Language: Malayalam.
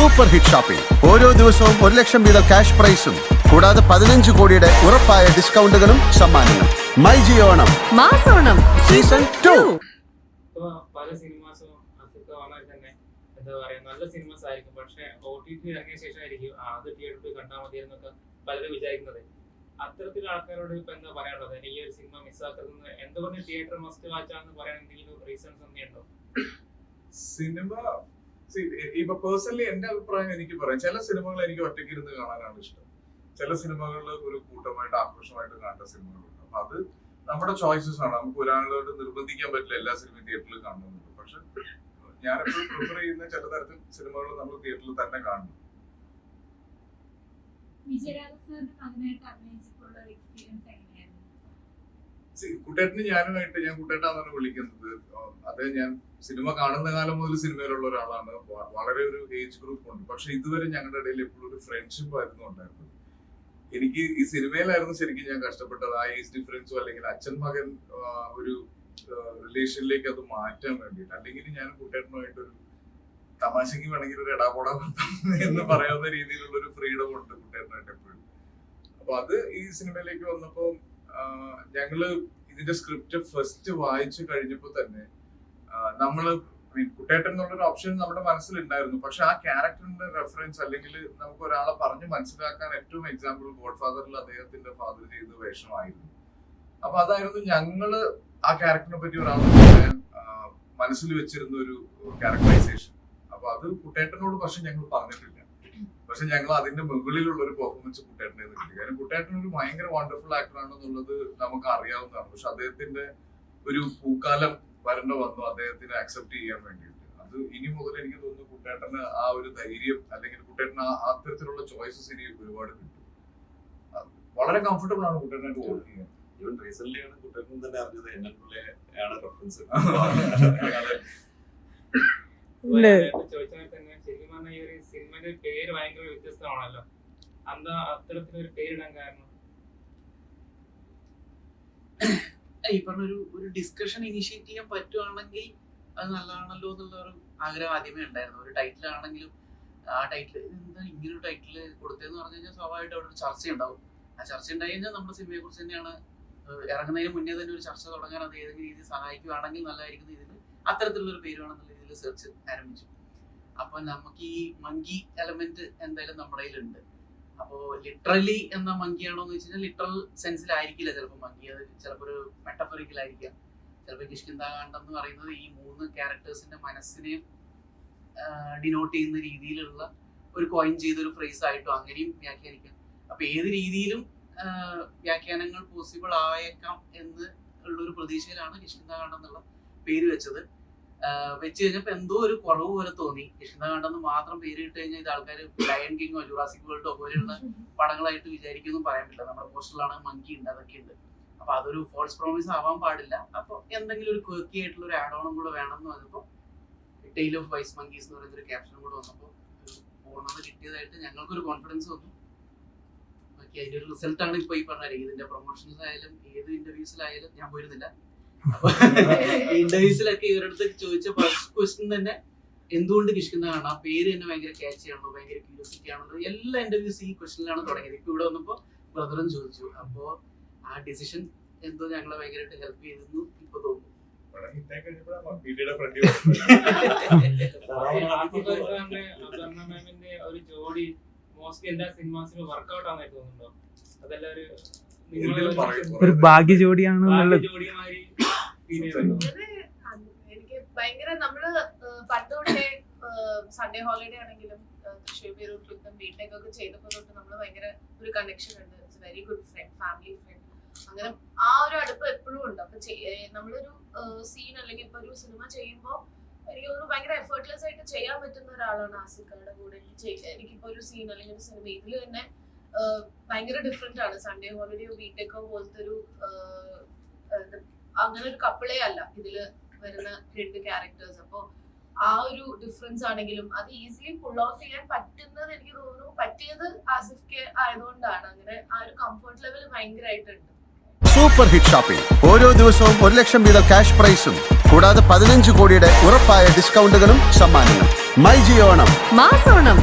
സൂപ്പർ ഹിറ്റ് ഷോപ്പിംഗ് ഓരോ ദിവസവും ഒരു ലക്ഷം വീതം ക്യാഷ് പ്രൈസും. കൂടാതെ പതിനഞ്ച് കോടിയുടെ ഉറപ്പായ ഡിസ്കൗണ്ടുകളും സമ്മാനങ്ങളും. മൈ ജിയോ ഓണം. മാസോണം സീസൺ ടു. പല സിനിമാസും അതൊക്കെ വളരെ തന്നെ എന്താ പറയാ നല്ല സിനിമാസ് ആയിരിക്കും പക്ഷെ ഒ ടി ടി ഇറങ്ങിയ ശേഷമായിരിക്കും അത് തിയേറ്ററിൽ പോയി കണ്ടാൽ മതി എന്നൊക്കെ പലരും വിചാരിക്കുന്നത്. അത്തരത്തിൽ ആൾക്കാരോട് ഇപ്പൊ എന്താ പറയാനുള്ളത്? ഈ ഒരു സിനിമ മിസ്സാക്കുന്നത് എന്തുകൊണ്ട് തിയേറ്റർ മസ്റ്റ് വാച്ചാന്ന് പറയാൻ എന്തെങ്കിലും റീസൺസ് എന്തെയുണ്ടോ സിനിമ see, ഇ- ഇപ്പൊ പേഴ്സണലി എന്റെ അഭിപ്രായം എനിക്ക് പറയാം. ചില സിനിമകൾ എനിക്ക് ഒറ്റയ്ക്ക് ഇരുന്ന് കാണാനാണ് ഇഷ്ടം. ചില സിനിമകളിൽ ഒരു കൂട്ടമായിട്ട് ആഘോഷമായിട്ട് കാണേണ്ട സിനിമകളുണ്ട്. അപ്പൊ അത് നമ്മുടെ ചോയ്സസ് ആണ്. നമുക്ക് ഒരാളോട് നിർബന്ധിക്കാൻ പറ്റില്ല എല്ലാ സിനിമയും തിയേറ്ററിൽ കാണണമെന്നുണ്ട് പക്ഷെ ഞാൻ പ്രിഫർ ചെയ്യുന്ന ചില തരത്തിൽ സിനിമകൾ നമ്മൾ തിയേറ്ററിൽ തന്നെ കാണുന്നു വിജയരാഘവ സാറിന്റെ മകനായിട്ട് അഭിനയിച്ചപ്പോഴുള്ള ഒരു എക്സ്പീരിയൻസ് See, കുട്ടേട്ടന് ഞാനുമായിട്ട് ഞാൻ കുട്ടേട്ടാന്നാണ് വിളിക്കുന്നത്. അത് ഞാൻ സിനിമ കാണുന്ന കാലം മുതൽ സിനിമയിലുള്ള ഒരാളാണ്. വളരെ ഒരു ഏജ് ഗ്രൂപ്പ് ഉണ്ട്. പക്ഷെ ഇതുവരെ ഞങ്ങളുടെ ഇടയിൽ എപ്പോഴും ഒരു ഫ്രണ്ട്ഷിപ്പ് ആയിരുന്നു ഉണ്ടായിരുന്നത്. എനിക്ക് ഈ സിനിമയിലായിരുന്നു ശരിക്കും ഞാൻ കഷ്ടപ്പെട്ടത്. ആ ഏജ് ഡിഫറൻസോ അല്ലെങ്കിൽ അച്ഛൻ മകൻ ഒരു റിലേഷനിലേക്ക് അത് മാറ്റാൻ വേണ്ടിയിട്ട്. അല്ലെങ്കിൽ ഞാൻ കുട്ടേട്ടനുമായിട്ടൊരു തമാശക്ക് വേണമെങ്കിൽ ഒരു ഇടാപോടാ എന്ന് പറയാവുന്ന രീതിയിലുള്ള ഒരു ഫ്രീഡം ഉണ്ട് കുട്ടേട്ടനായിട്ട് എപ്പോഴും. അപ്പൊ അത് ഈ സിനിമയിലേക്ക് വന്നപ്പോൾ ഞങ്ങൾ ഇതിന്റെ സ്ക്രിപ്റ്റ് ഫസ്റ്റ് വായിച്ചു കഴിഞ്ഞപ്പോ തന്നെ നമ്മൾ കുട്ടേട്ടൻ എന്നുള്ളൊരു ഓപ്ഷൻ നമ്മുടെ മനസ്സിലുണ്ടായിരുന്നു. പക്ഷെ ആ ക്യാരക്ടറിന്റെ റെഫറൻസ് അല്ലെങ്കിൽ നമുക്ക് ഒരാളെ പറഞ്ഞ് മനസ്സിലാക്കാൻ ഏറ്റവും എക്സാമ്പിൾ ഗോഡ് ഫാദറിൽ അദ്ദേഹത്തിന്റെ ഫാദർ ചെയ്ത വേഷമായിരുന്നു. അപ്പൊ അതായിരുന്നു ഞങ്ങൾ ആ ക്യാരക്ടറിനെ പറ്റി ഒരാൾ മനസ്സിൽ വെച്ചിരുന്ന ഒരു ക്യാരക്ടറൈസേഷൻ അപ്പൊ അത് കുട്ടേട്ടനോട് പക്ഷെ ഞങ്ങൾ പറഞ്ഞിട്ടില്ല. പക്ഷെ ഞങ്ങൾ അതിന്റെ മുകളിലുള്ള ഒരു പെർഫോമൻസ് കുട്ടേട്ടനെ കിട്ടി. കാരണം കുട്ടേട്ടൻ ഒരു ഭയങ്കര വണ്ടർഫുൾ ആക്ടർ ആണെന്നുള്ളത് നമുക്ക് അറിയാവുന്നതാണ്. പക്ഷെ അദ്ദേഹത്തിന്റെ ഒരു പൂക്കാലം വരണ്ട വന്നു. അദ്ദേഹത്തിനെ അക്സെപ്റ്റ് ചെയ്യാൻ വേണ്ടിയിട്ട്. അത് ഇനി മുതൽ എനിക്ക് തോന്നുന്നു കുട്ടേട്ടന് ആ ഒരു ധൈര്യം അല്ലെങ്കിൽ കുട്ടേട്ടന് ആ അത്തരത്തിലുള്ള ചോയ്സസ് ഇനി ഒരുപാട് കിട്ടും. വളരെ കംഫർട്ടബിൾ ആണ് കുട്ടേട്ടനായിട്ട് വർക്ക് ചെയ്യാൻ. ഈവൻ റീസെന്റ് ആണ് കുട്ടേട്ടൻ തന്നെ അറിഞ്ഞത് എന്നെ ആണ് റെഫറൻസ് അതെ. ഇപ്പൊ നേരത്തെ ചോദിച്ച പോലെ തന്നെ ശരിക്കും പറഞ്ഞാൽ ഈ ഒരു പേര് ഭയങ്കര വ്യത്യസ്തമാണല്ലോ. എന്താ അത്തരത്തിലൊരു പേരിടാൻ കാരണം? ഈ പറഞ്ഞൊരു ഒരു ഡിസ്കഷൻ ഇനിഷ്യേറ്റ് ചെയ്യാൻ പറ്റുവാണെങ്കിൽ അത് നല്ലതാണല്ലോ എന്നുള്ള ഒരു ആഗ്രഹം ആദ്യമേ ഉണ്ടായിരുന്നു. ഒരു ടൈറ്റിൽ ആണെങ്കിലും ആ ടൈറ്റിൽ എന്താ ടൈറ്റിൽ കൊടുത്തതെന്ന് പറഞ്ഞു കഴിഞ്ഞാൽ സ്വാഭാവികമായിട്ട് അവിടെ ഒരു ചർച്ച ഉണ്ടാവും ആ ചർച്ച ഉണ്ടായി കഴിഞ്ഞാൽ നമ്മുടെ സിനിമയെ കുറിച്ച് തന്നെയാണ് ഇറങ്ങുന്നതിന് മുന്നേ തന്നെ ഒരു ചർച്ച തുടങ്ങാൻ അത് ഏതെങ്കിലും രീതിയിൽ സഹായിക്കുകയാണെങ്കിൽ നല്ലതായിരിക്കും ഇതിൽ അത്തരത്തിലുള്ള ഒരു പേര് വേണമെന്നുള്ള രീതിയിൽ സെർച്ച് ആരംഭിച്ചു. അപ്പൊ നമുക്ക് ഈ മങ്കി എലമെന്റ് എന്തായാലും നമ്മുടെ കയ്യിലുണ്ട്. അപ്പോ ലിറ്ററലി എന്ന മങ്കിയാണോ എന്ന് വെച്ചാൽ ലിറ്ററൽ സെൻസിലായിരിക്കില്ല ചിലപ്പോൾ മങ്കി. അത് ചിലപ്പോൾ ഒരു മെറ്റഫറിക്കലായിരിക്കാം ചിലപ്പോൾ കിഷ്കിന്താകാന്ഡം എന്ന് പറയുന്നത് ഈ മൂന്ന് ക്യാരക്ടേഴ്സിന്റെ മനസ്സിനെ ഡിനോട്ട് ചെയ്യുന്ന രീതിയിലുള്ള ഒരു കോയിൻ ചെയ്തൊരു ഫ്രേസ് ആയിട്ടോ അങ്ങനെയും വ്യാഖ്യാനിക്കാം. അപ്പൊ ഏത് രീതിയിലും വ്യാഖ്യാനങ്ങൾ പോസിബിൾ ആയേക്കാം എന്ന് ഉള്ളൊരു പ്രതീക്ഷയിലാണ് കിഷ്കിന്താകാന്ഡം പേര് വെച്ചത്. വെച്ച് കഴിഞ്ഞപ്പോ എന്തോ ഒരു കുറവ് പോലെ തോന്നി. കിഷ്കിന്താകാന്ഡം മാത്രം പേര് ഇട്ട് കഴിഞ്ഞാൽ ഇത് ആൾക്കാർ ലയൺ കിങ്ങോ ജുറാസിക് വേൾഡോ പോലെയുള്ള പടങ്ങളായിട്ട് വിചാരിക്കുന്നു പറയാൻ പറ്റില്ല. നമ്മുടെ പോസ്റ്ററിലാണ് മങ്കി ഉണ്ട് അതൊക്കെ ഉണ്ട്. അപ്പൊ അതൊരു ഫോൾസ് പ്രോമിസ് ആവാൻ പാടില്ല. അപ്പൊ എന്തെങ്കിലും ഒരു കേക്കി ആയിട്ടുള്ള ഒരു ആഡ് ഓണും കൂടെ വേണം എന്ന് പറഞ്ഞപ്പോ ടെയിൽ ഓഫ് വൈസ് മങ്കീസ് എന്ന് പറയുന്ന ഒരു ക്യാപ്ഷനും കൂടെ വന്നപ്പോൾ പൂർണത കിട്ടിയതായിട്ട് ഞങ്ങൾക്കൊരു കോൺഫിഡൻസ് വന്നു. ബാക്കി അതിന്റെ ഒരു റിസൾട്ടാണ് ഇപ്പൊ ഈ പറഞ്ഞ ഇതിന്റെ പ്രൊമോഷൻസ് ആയാലും ഏത് ഇന്റർവ്യൂസിലായാലും ഞാൻ പോയിരുന്നില്ല. ഇന്റർവ്യൂസിലൊക്കെ ഇവരടുത്ത് ചോദിച്ച ഫസ്റ്റ് ക്വസ്റ്റ്യൻ തന്നെ എന്തുകൊണ്ട് കിഷ്കുന്നതാണ് ആ പേര് തന്നെ ഭയങ്കര ക്യാച്ച് ആണല്ലോ ഭയങ്കര ക്യൂരിയോസിറ്റി ആണല്ലോ എല്ലാ ഇന്റർവ്യൂസ് ഈ ക്വസ്റ്റ്യനിലാണ് തുടങ്ങിയത്. ഇപ്പൊ ഇവിടെ വന്നപ്പോ ബ്രദറും ചോദിച്ചു. അപ്പോ ആ ഡിസിഷൻ എന്തോ ഞങ്ങളെ ഭയങ്കരമായിട്ട് ഹെൽപ്പ് ചെയ്തെന്നു ഇപ്പൊ തോന്നുന്നു. ഒരു ജോഡി മോസ്റ്റ്ലി എല്ലാ സിനിമാസിലും വർക്ക്ഔട്ട് ആണെന്നായി തോന്നുന്നുണ്ടോ? അതെല്ലാം ഒരു. ഭാഗ്യ ജോഡിയാണ് ജോഡിയുമായി ഫീൽ ചെയ്യുന്നുണ്ടോ അത് അത് എനിക്ക് ഭയങ്കര നമ്മൾ പണ്ട് തൊട്ടേ സൺഡേ ഹോളിഡേ ആണെങ്കിലും തൃശ്ശൂർ ക്ലിപ്പും ബിടെക് ഒക്കെ ചെയ്തപ്പോൾ തൊട്ട് നമ്മൾ ഭയങ്കര ഒരു കണക്ഷൻ ഉണ്ട്. It's very good friend family friend അങ്ങനെ ആ ഒരു അടുപ്പം എപ്പോഴും ഉണ്ട്. അപ്പൊ നമ്മളൊരു സീൻ അല്ലെങ്കിൽ ഇപ്പൊ ഒരു സിനിമ ചെയ്യുമ്പോൾ എനിക്ക് തോന്നുന്നു ഭയങ്കര എഫേർട്ട്ലെസ് ആയിട്ട് ചെയ്യാൻ പറ്റുന്ന ഒരാളാണ് ആസിക്കയുടെ കൂടെ. എനിക്കിപ്പോ ഒരു സീൻ അല്ലെങ്കിൽ ഒരു സിനിമ ഇതിൽ തന്നെ ഭയങ്കര ഡിഫറെന്റ് ആണ്. സൺഡേ ഹോളിഡേയോ ബിടെക്കോ പോലത്തെ ഒരു അങ്ങനെ ഒരു കപ്പിളേ അല്ല. ഇതിൽ വരുന്ന രണ്ട് ക്യാരക്ടേഴ്സ് അപ്പോ ആ ഒരു ഡിഫറൻസ് ആണെങ്കിലും അത് ഈസിലി പുൾ ഓഫ് ചെയ്യാൻ പറ്റുന്നത് എനിക്ക് തോന്നുന്നു പറ്റിയത് ആസിഫ് കെ ആയതുകൊണ്ടാണ്. അങ്ങനെ ആ ഒരു കംഫർട്ട് ലെവൽ ഭയങ്കരമായിട്ടുണ്ട് സൂപ്പർ ഹിറ്റ് ഷോപ്പിംഗ് ഓരോ ദിവസവും ഒരു ലക്ഷം വീതം ക്യാഷ് പ്രൈസും കൂടാതെ പതിനഞ്ച് കോടിയുടെ ഉറപ്പായ ഡിസ്കൗണ്ടുകളും സമ്മാനങ്ങളും. മൈ ജിയോണം മാസോണം.